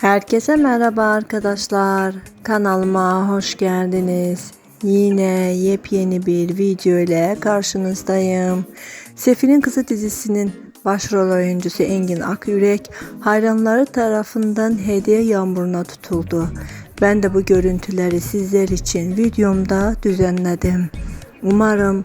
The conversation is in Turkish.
Herkese merhaba arkadaşlar. Kanalıma hoş geldiniz. Yine yepyeni bir video ile karşınızdayım. Sefil'in Kızı dizisinin başrol oyuncusu Engin Akyürek hayranları tarafından hediye yağmuruna tutuldu. Ben de bu görüntüleri sizler için videomda düzenledim. Umarım